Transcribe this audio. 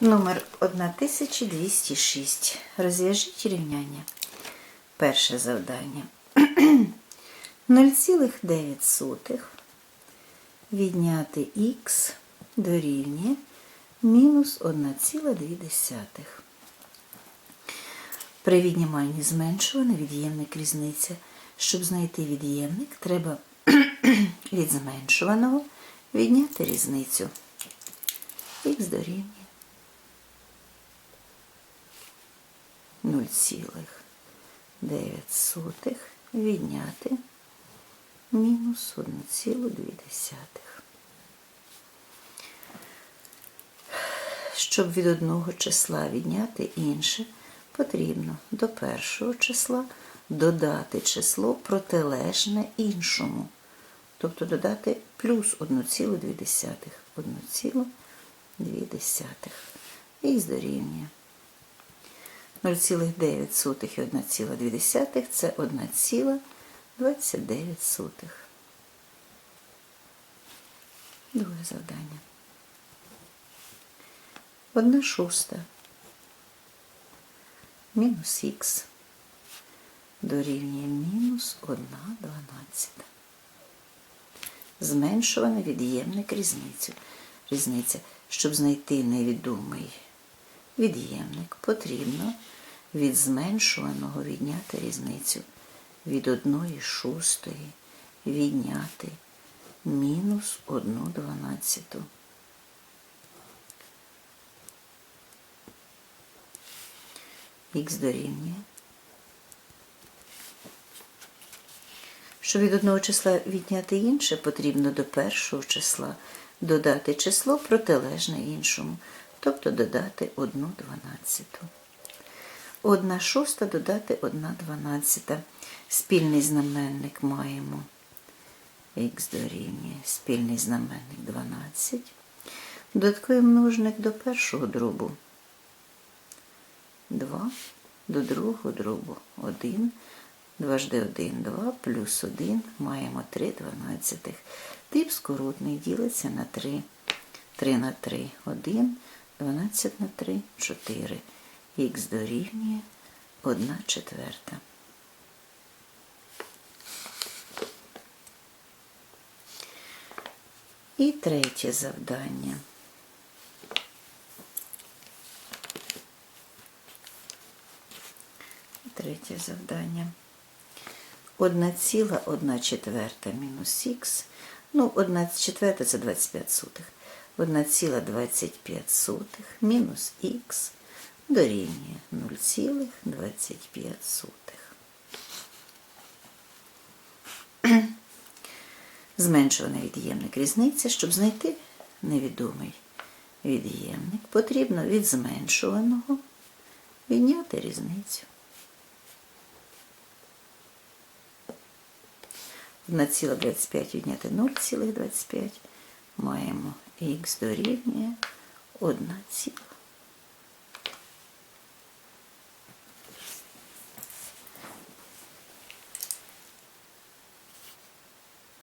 Номер 1206. Розв'яжіть рівняння. Перше завдання. 0,9 відняти х дорівнює мінус 1,2. При відніманні зменшувана від'ємник різниця. Щоб знайти від'ємник, треба від зменшуваного відняти різницю. Х дорівнює 0,9 відняти мінус 1,2. Щоб від одного числа відняти інше, потрібно до першого числа додати число протилежне іншому. Тобто додати плюс 1,2. 1,2. Х дорівнює 0,9 і 1,2 це 1,29. Друге завдання. Одна шоста мінус х дорівнює мінус 1 дванадцята. Зменшуване від'ємник різницю. Різниця. Щоб знайти невідомий від'ємник, потрібно від зменшуваного відняти різницю. Від 1 шостої відняти мінус 1 дванадцяту. Х дорівнює. Щоб від одного числа відняти інше, потрібно до першого числа додати число протилежне іншому, тобто додати 1 дванадцяту. 1 шоста додати 1 дванадцята. Спільний знаменник маємо х дорівнює спільний знаменник 12. Додатковий множник до першого дробу 2, до другого дробу 1. 2 жди 1, 2, плюс 1, маємо 3 дванадцятих. Тип скоротний ділиться на 3. 3 на 3, 1, 12 на 3, 4. Х дорівнює 1 четверта. І третє завдання. Третє завдання. 1,1 четверта мінус х. Ну, 1 четверта це 25 сотих. 1,25 мінус х дорівнює 0,25. Зменшуваний від'ємник різниця. Щоб знайти невідомий від'ємник, потрібно від зменшуваного відняти різницю. 1,25 відняти 0,25 маємо х дорівнює 1,25.